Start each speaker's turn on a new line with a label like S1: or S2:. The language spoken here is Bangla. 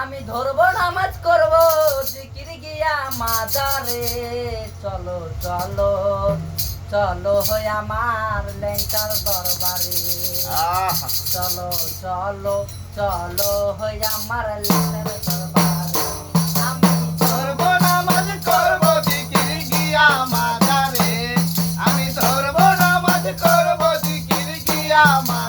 S1: আমি ধরবো নামাজ করব জিকির গিয়া মাজারে। চলো চলো চলো হই আমার লেঙ্কার দরবারে। চলো চলো চলো হই আমার লেঙ্কার দরবারে। আমি
S2: ধরব নামাজ করব জিকির গিয়া মাজারে। আমি ধরব নামাজ করব জিকির গিয়া মাজারে।